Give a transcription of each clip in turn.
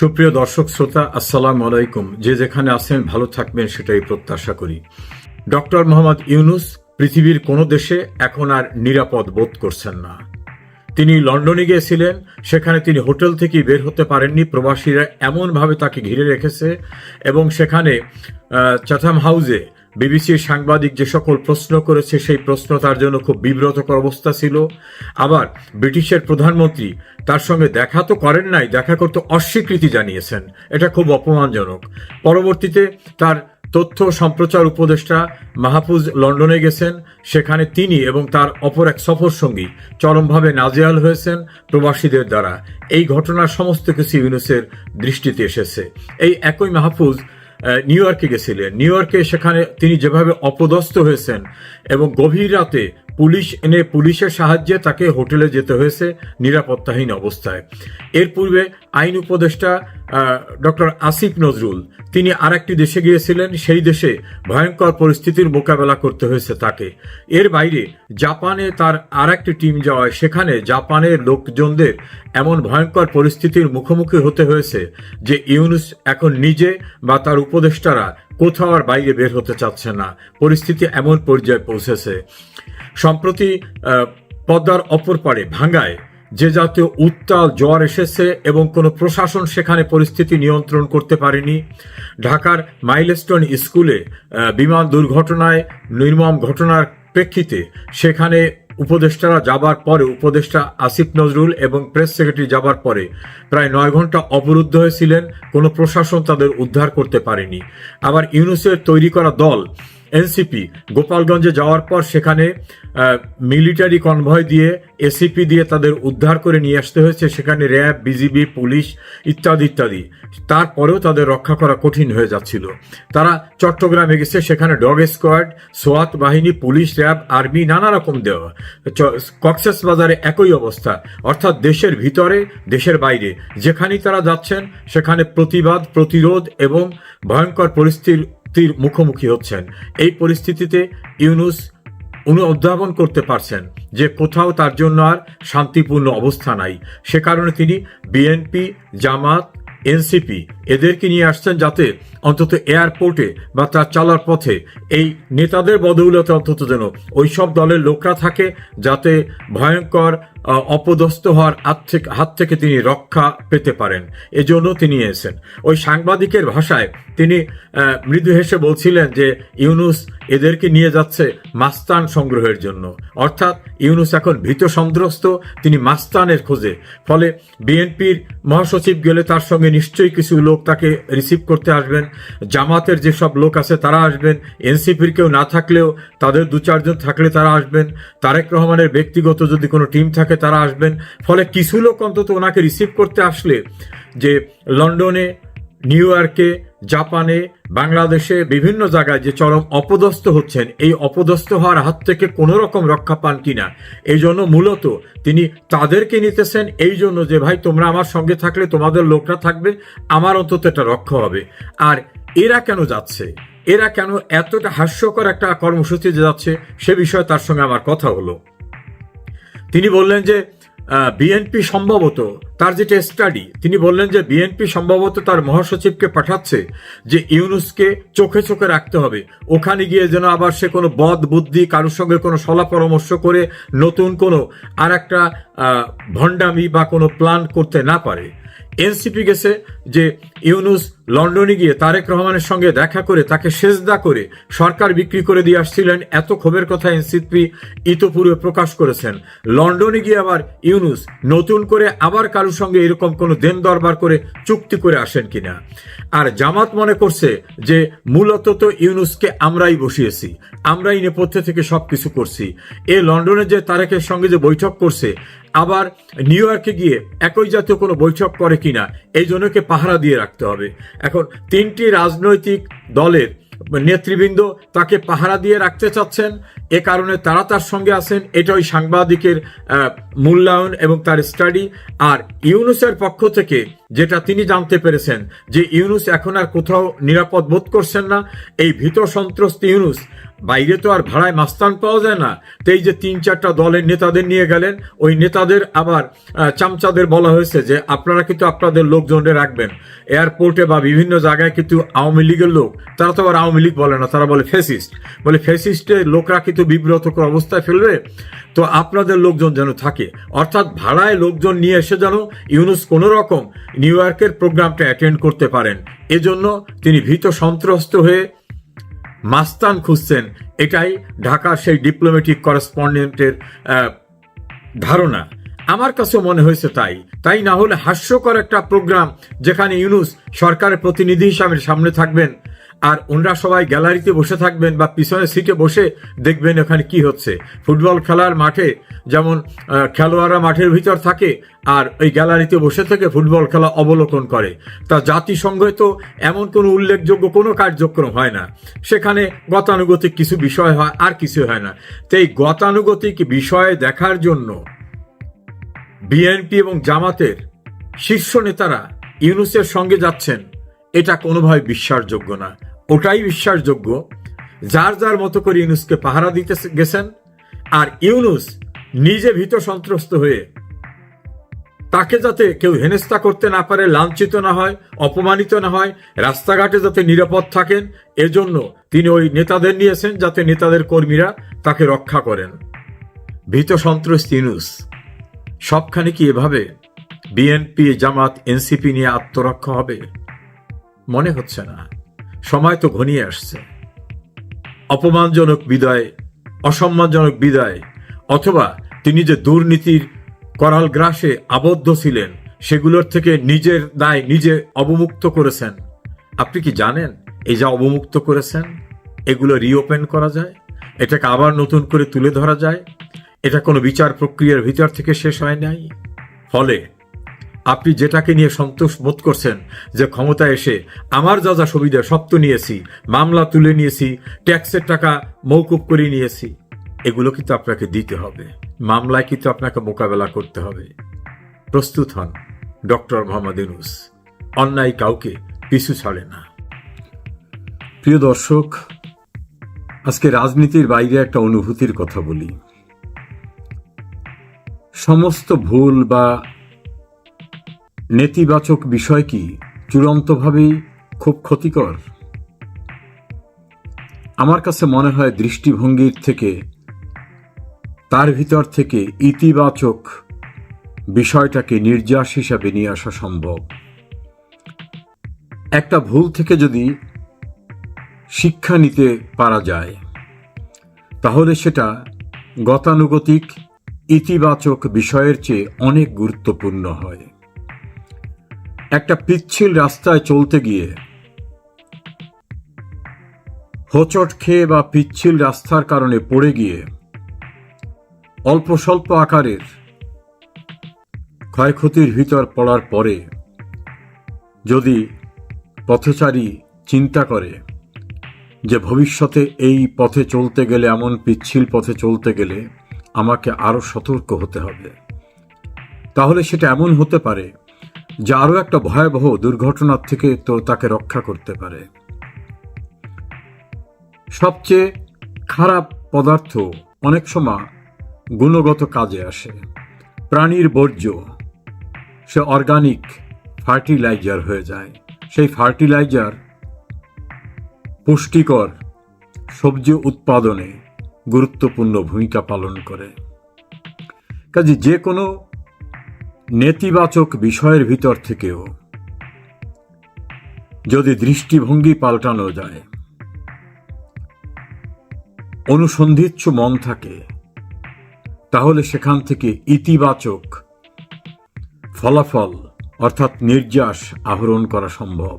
সুপ্রিয় দর্শক, শ্রোতা, আসসালাম আলাইকুম। যে যেখানে আছেন, ভালো থাকবেন, সেটাই প্রত্যাশা করি। ডক্টর মোহাম্মদ ইউনুস পৃথিবীর কোনো দেশে এখন আর নিরাপদ বোধ করছেন না। তিনি লন্ডনে গিয়েছিলেন, সেখানে তিনি হোটেল থেকে বের হতে পারেননি। প্রবাসীরা এমনভাবে তাকে ঘিরে রেখেছে এবং সেখানে চাথাম হাউসে বিবিসির সাংবাদিক যে সকল প্রশ্ন করেছে, সেই প্রশ্ন তার জন্য খুব বিব্রতকর অবস্থা ছিল। আবার ব্রিটিশের প্রধানমন্ত্রী তার সঙ্গে দেখা তো করেন নাই, দেখা করতে অস্বীকৃতি জানিয়েছেন। এটা খুব অপমানজনক। পরবর্তীতে তার তথ্য সম্প্রচার উপদেষ্টা মাহফুজ লন্ডনে গেছেন। সেখানে তিনি এবং তার অপর এক সফর সঙ্গী চরমভাবে নাজেয়াল হয়েছেন প্রবাসীদের দ্বারা। এই ঘটনার সমস্ত কিছু ইউনুসের দৃষ্টিতে এসেছে। এই একই মাহফুজ নিউ ইয়র্কে গেছিলেন। নিউ ইয়র্কে সেখানে তিনি যেভাবে অপদস্থ হয়েছেন এবং গভীর রাতে পুলিশ এনে পুলিশের সাহায্যে তাকে হোটেলে যেতে হয়েছে নিরাপত্তাহীন অবস্থায়। এর পূর্বে আইন উপদেষ্টা ডক্টর আসিফ নজরুল। তিনি আর একটি দেশে গিয়েছিলেন, সেই দেশে ভয়ঙ্কর পরিস্থিতির মোকাবেলা করতে হয়েছে তাকে। এর বাইরে জাপানে তার আর একটি টিম যাওয়ায় সেখানে জাপানের লোকজনদের এমন ভয়ঙ্কর পরিস্থিতির মুখোমুখি হতে হয়েছে যে ইউনুস এখন নিজে বা তার উপদেষ্টারা কোথাও আর বাইরে বের হতে চাচ্ছে না। পরিস্থিতি এমন পর্যায়ে পৌঁছেছে। সম্প্রতি পদ্মার অপর পারে ভাঙ্গায় যে জাতীয় উত্তাল জ্বর এসেছে এবং কোনো প্রশাসন সেখানে পরিস্থিতি নিয়ন্ত্রণ করতে পারেনি। ঢাকার মাইলস্টোন স্কুলে বিমান দুর্ঘটনায় নির্মম ঘটনার প্রেক্ষিতে সেখানে উপদেষ্টারা যাবার পরে, উপদেষ্টা আসিফ নজরুল এবং প্রেস সেক্রেটারি যাবার পরে প্রায় নয় ঘণ্টা অবরুদ্ধ হয়েছিলেন। কোনো প্রশাসন তাদের উদ্ধার করতে পারেনি। আবার ইউনুসের তৈরি করা দল এনসিপি গোপালগঞ্জে যাওয়ার পর সেখানে মিলিটারি কনভয় দিয়ে, এসিপি দিয়ে তাদের উদ্ধার করে নিয়ে আসতে হয়েছে। সেখানে র্যাব, বিজিবি, পুলিশ ইত্যাদি ইত্যাদি। তারপরেও তাদের রক্ষা করা কঠিন হয়ে যাচ্ছিল। তারা চট্টগ্রামে গেছে, সেখানে ডগ স্কোয়াড, সোয়াত বাহিনী, পুলিশ, র্যাব, আর্মি, নানা রকম দেওয়া। কক্সেস বাজারে একই অবস্থা। অর্থাৎ দেশের ভিতরে, দেশের বাইরে। যেখানেই তারা যাচ্ছেন, সেখানে প্রতিবাদ, প্রতিরোধ এবং ভয়ঙ্কর পরিস্থিতির তীর মুখোমুখি হচ্ছেন। এই পরিস্থিতিতে ইউনুস উনি উদ্ভাবন করতে পারছেন যে কোথাও তার জন্য আর শান্তিপূর্ণ অবস্থা নাই। সে কারণে তিনি বিএনপি, জামাত, এনসিপি এদেরকে নিয়ে আসছেন যাতে অন্তত এয়ারপোর্টে বা তার চলার পথে এই নেতাদের বদৌলতে অন্তত যেন ওইসব দলের লোকরা থাকে যাতে ভয়ঙ্কর অপদস্থ হওয়ার হাত থেকে হাত থেকে তিনি রক্ষা পেতে পারেন। এজন্য তিনি এসেন ওই সাংবাদিকের ভাষায় তিনি মৃদু হেসে বলছিলেন যে, ইউনুস এদেরকে নিয়ে যাচ্ছে মাস্তান সংগ্রহের জন্য। অর্থাৎ ইউনুস এখন ভীত সন্ত্রস্ত, তিনি মাস্তানের খোঁজে। ফলে বিএনপির মহাসচিব গেলে তার সঙ্গে নিশ্চয়ই কিছু লোক তাকে রিসিভ করতে আসবেন। জামাতের যেসব লোক আছে তারা আসবেন। এনসিপির কেউ না থাকলেও তাদের দু চারজন থাকলে তারা আসবেন। তারেক রহমানের ব্যক্তিগত যদি কোনো টিম থাকে তারা আসবেন। ফলে কিছু লোক অন্তত ওনাকে রিসিভ করতে আসলে যে লন্ডনে, নিউ ইয়র্কে, জাপানে, বাংলাদেশে বিভিন্ন জায়গায় যে চরম অপদস্থ হচ্ছেন, এই অপদস্থ হওয়ার হাত থেকে কোনো রকম রক্ষা পান কিনা, এই জন্য মূলত তিনি তাদেরকে নিতেছেন। এই জন্য যে, ভাই, তোমরা আমার সঙ্গে থাকলে, তোমাদের লোকরা থাকবে, আমার অন্তত এটা রক্ষা হবে। আর এরা কেন যাচ্ছে? এরা কেন এতটা হাস্যকর একটা কর্মসূচিতে যাচ্ছে, সে বিষয়ে তার সঙ্গে আমার কথা হলো। তিনি বললেন যে বিএনপি সম্ভবত তার যেটা স্টাডি তিনি বললেন যে বিএনপি সম্ভবত তার মহাসচিবকে পাঠাচ্ছে যে ইউনুসকে চোখে চোখে রাখতে হবে। ওখানে গিয়ে যেন আবার সে কোনো বদ বুদ্ধি, কারোর সঙ্গে কোনো সলা পরামর্শ করে নতুন কোনো আর একটা ভণ্ডামি বা কোনো প্ল্যান করতে না পারে। এনসিপি গেছে যে ইউনুস লন্ডনে গিয়ে তারেক রহমানের সঙ্গে দেখা করে তাকে সেজদা করে সরকার বিক্রি করে দিয়ে আসছিলেন, এত ক্ষোভের কথা এনসিপি ইতোপূর্বে প্রকাশ করেছেন। লন্ডনে গিয়ে আবার ইউনুস নতুন করে আবার কারোর সঙ্গে এরকম কোনো দেন দরবার করে চুক্তি করে আসেন কিনা? আর জামাত মনে করছে যে মূলত তো ইউনুসকে আমরাই বসিয়েছি, আমরাই নেপথ্যে থেকে সবকিছু করছি। এ লন্ডনে যে তারেকের সঙ্গে যে বৈঠক করছে, আবার নিউ ইয়র্কে গিয়ে একই জাতীয় কোনো বৈঠক করে কিনা, এই জন্যকে পাহারা দিয়ে রাখতে হবে। এখন তিনটি রাজনৈতিক দলের নেতৃবৃন্দ তাকে পাহারা দিয়ে রাখতে চাচ্ছেন, এ কারণে তারা তার সঙ্গে আছেন। এটা ওই সাংবাদিকের মূল্যায়ন এবং তার স্টাডি। আর ইউনুসের পক্ষ থেকে যেটা তিনি জানতে পেরেছেন যে ইউনুস এখন আর কোথাও নিরাপদ বোধ করছেন না। এই ভীত সন্ত্রস্ত ইউনুস, বাইরে তো আর ভাড়ায় মাস্তান পাওয়া যায় না। তো এই যে তিন চারটা দলের নেতাদের নিয়ে গেলেন, ওই নেতাদের আবার চামচাদের বলা হয়েছে যে আপনারা কিন্তু আপনাদের লোকজনদের রাখবেন। এয়ারপোর্টে বা বিভিন্ন জায়গায় কিন্তু আওয়ামী লীগের লোক, তারা তো আবার আওয়ামী লীগ বলে না, তারা বলে ফেসিস্ট বলে ফেসিস্টের লোকরা কিন্তু বিব্রতকর অবস্থায় ফেলবে। তো আপনাদের লোকজন যেন থাকে, অর্থাৎ ভাড়ায় লোকজন নিয়ে এসে যেন ইউনুস কোনো রকম নিউ ইয়র্কের প্রোগ্রামটা অ্যাটেন্ড করতে পারেন। এজন্য তিনি ভীত সন্ত্রস্ত হয়ে মাস্তান খুঁজছেন। এটাই ঢাকার সেই ডিপ্লোমেটিক করেসপন্ডেন্টের ধারণা। আমার কাছে মনে হয়েছে তাই। তাই না হলে হাস্যকর একটা প্রোগ্রাম যেখানে ইউনুস সরকারের প্রতিনিধি হিসাবে সামনে থাকবেন। আর ওনারা সবাই গ্যালারিতে বসে থাকবেন বা পিছনের সিটে বসে দেখবেন ওখানে কি হচ্ছে। ফুটবল খেলার মাঠে যেমন খেলোয়াড়রা মাঠের ভিতর থাকে আর ওই গ্যালারিতে বসে থেকে ফুটবল খেলা অবলোকন করে। তা জাতিসংঘে তো এমন কোনো উল্লেখযোগ্য কোনো কার্যক্রম হয় না। সেখানে গতানুগতিক কিছু বিষয় হয়, আর কিছু হয় না। তো এই গতানুগতিক বিষয়ে দেখার জন্য বিএনপি এবং জামাতের শীর্ষ নেতারা ইউনুসের সঙ্গে যাচ্ছেন, এটা কোনোভাবে বিশ্বাসযোগ্য না। ওটাই বিশ্বাসযোগ্য। যার যার মতো করে ইউনুসকে পাহারা দিতে গেছেন আর ইউনুস নিজে ভীত সন্ত্রস্ত হয়ে তাকে যাতে কেউ হেনস্থা করতে না পারে, লাঞ্ছিত না হয়, অপমানিত না হয়, রাস্তাঘাটে যাতে নিরাপদ থাকেন, এজন্য তিনি ওই নেতাদের নিয়েছেন যাতে নেতাদের কর্মীরা তাকে রক্ষা করেন। ভীত সন্ত্রস্ত ইউনুস, সবখানে কি এভাবে বিএনপি, জামাত, এনসিপি নিয়ে আত্মরক্ষা হবে? মনে হচ্ছে না। সময় তো ঘনিয়ে আসছে। অপমানজনক বিদায়, অসম্মানজনক বিদায়, অথবা তিনি যে দুর্নীতির করাল গ্রাসে আবদ্ধ ছিলেন, সেগুলোর থেকে নিজের দায় নিজে অবমুক্ত করেছেন। আপনি কি জানেন এই যা অবমুক্ত করেছেন? এগুলো রিওপেন করা যায়? এটাকে আবার নতুন করে তুলে ধরা যায়? এটা কোনো বিচার প্রক্রিয়ার ভিতর থেকে শেষ হয় নাই? ফলে আপনি যেটাকে নিয়ে সন্তোষ বোধ করছেন যে ক্ষমতা এসে আমার যা যা সুবিধা সব তো নিয়েছি, মামলা তুলে নিয়েছি, ট্যাক্সের টাকা মৌকুব করে নিয়েছি, এগুলো কিন্তু আপনাকে দিতে হবে। মামলায় কিন্তু আপনাকে মোকাবেলা করতে হবে। প্রস্তুত হন, ডক্টর মোহাম্মদ ইউনুস। অন্যায় কাউকে পিছু ছাড়ে না। প্রিয় দর্শক, আজকে রাজনীতির বাইরে একটা অনুভূতির কথা বলি। সমস্ত ভুল বা নেতিবাচক বিষয় কি? চূড়ান্তভাবেই খুব ক্ষতিকর? আমার কাছে মনে হয় দৃষ্টিভঙ্গির থেকে, তার ভিতর থেকে ইতিবাচক বিষয়টাকে নির্যাস হিসাবে নিয়ে আসা সম্ভব। একটা ভুল থেকে যদি শিক্ষা নিতে পারা যায়, তাহলে সেটা গতানুগতিক, ইতিবাচক বিষয়ের চেয়ে অনেক গুরুত্বপূর্ণ হয়। একটা পিচ্ছিল রাস্তায় চলতে গিয়ে হোচট খেয়ে বা পিচ্ছিল রাস্তার কারণে পড়ে গিয়ে অল্প স্বল্প আকারের ক্ষয়ক্ষতির ভিতর পড়ার পরে যদি পথচারী চিন্তা করে যে ভবিষ্যতে এই পথে চলতে গেলে, এমন পিচ্ছিল পথে চলতে গেলে আমাকে আরও সতর্ক হতে হবে, তাহলে সেটা এমন হতে পারে যে আরও একটা ভয়াবহ দুর্ঘটনার থেকে তো তাকে রক্ষা করতে পারে। সবচেয়ে খারাপ পদার্থ অনেক সময় গুণগত কাজে আসে। প্রাণীর বর্জ্য। সে অর্গানিক ফার্টিলাইজার হয়ে যায়। সেই ফার্টিলাইজার পুষ্টিকর সবজি উৎপাদনে গুরুত্বপূর্ণ ভূমিকা পালন করে। কাজে যে কোনো নেতিবাচক বিষয়ের ভিতর থেকেও। যদি দৃষ্টিভঙ্গি পাল্টানো যায় অনুসন্ধিৎস মন থাকে, তাহলে সেখান থেকে ইতিবাচক ফলাফল অর্থাৎ নির্যাস আহরণ করা সম্ভব।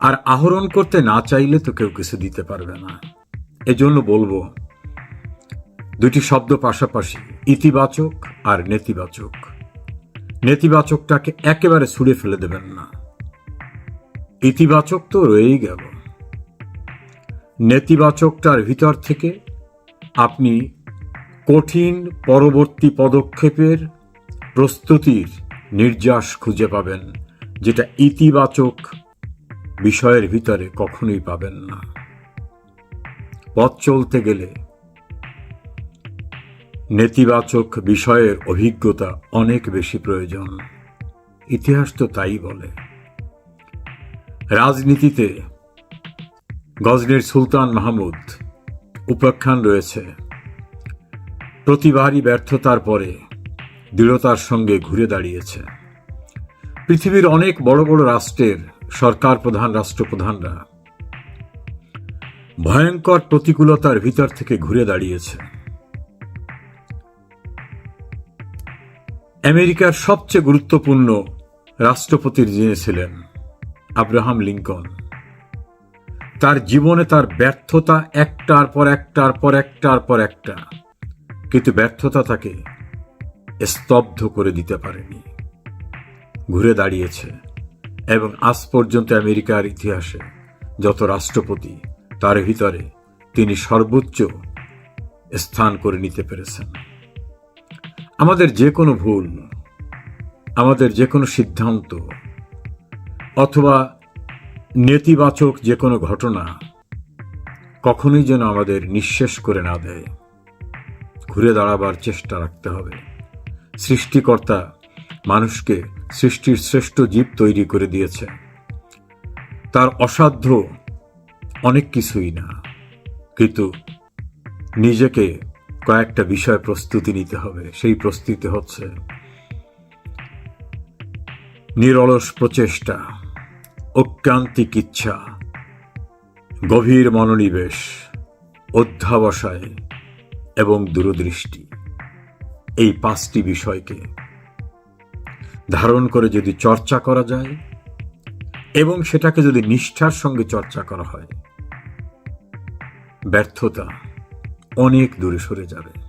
আর আহরণ করতে না চাইলে তো কেউ কিছু দিতে পারবে না। এজন্য বলব, দুটি শব্দ পাশাপাশি ইতিবাচক আর নেতিবাচক। নেতিবাচকটাকে একেবারে ছুঁড়ে ফেলে দেবেন না। ইতিবাচক তো রয়েই গেল। নেতিবাচকটার ভিতর থেকে আপনি কঠিন পরবর্তী পদক্ষেপের প্রস্তুতির নির্যাস খুঁজে পাবেন, যেটা ইতিবাচক বিষয়ের ভিতরে কখনোই পাবেন না। পথ চলতে গেলে নেতিবাচক বিষয়ের অভিজ্ঞতা অনেক বেশি প্রয়োজন। ইতিহাস তো তাই বলে। রাজনীতিতে গজনীর সুলতান মাহমুদ উপাখ্যান রয়েছে। প্রতিবারই ব্যর্থতার পরে দৃঢ়তার সঙ্গে ঘুরে দাঁড়িয়েছে। পৃথিবীর অনেক বড় বড় রাষ্ট্রের সরকার প্রধান রাষ্ট্রপ্রধানরা ভয়ঙ্কর প্রতিকূলতার ভিতর থেকে ঘুরে দাঁড়িয়েছে। আমেরিকার সবচেয়ে গুরুত্বপূর্ণ রাষ্ট্রপতির যিনি ছিলেন, আব্রাহাম লিঙ্কন। তার জীবনে তার ব্যর্থতা একটার পর একটার পর একটার পর একটা, কিন্তু ব্যর্থতা তাকে স্তব্ধ করে দিতে পারেনি। ঘুরে দাঁড়িয়েছে এবং আজ পর্যন্ত আমেরিকার ইতিহাসে যত রাষ্ট্রপতি, তার ভিতরে তিনি সর্বোচ্চ স্থান করে নিতে পেরেছেন। আমাদের যে কোনো ভুল, আমাদের যে কোনো সিদ্ধান্ত, অথবা নেতিবাচক যে কোনো ঘটনা কখনোই যেন আমাদের নিঃশেষ করে না দেয়। ঘুরে দাঁড়াবার চেষ্টা রাখতে হবে। সৃষ্টিকর্তা মানুষকে সৃষ্টির শ্রেষ্ঠ জীব তৈরি করে দিয়েছে। তার অসাধ্য অনেক কিছুই না, কিন্তু নিজেকে কয়েকটা বিষয় প্রস্তুতি নিতে হবে। সেই প্রস্তুতি হচ্ছে নিরলস প্রচেষ্টা, ঐকান্তিক ইচ্ছা, গভীর মনোনিবেশ, অধ্যাবসায় এবং দূরদৃষ্টি। এই পাঁচটি বিষয়কে ধারণ করে যদি চর্চা করা যায় এবং সেটাকে যদি নিষ্ঠার সঙ্গে চর্চা করা হয়, ব্যর্থতা অনেক দূরে সরে যাবে।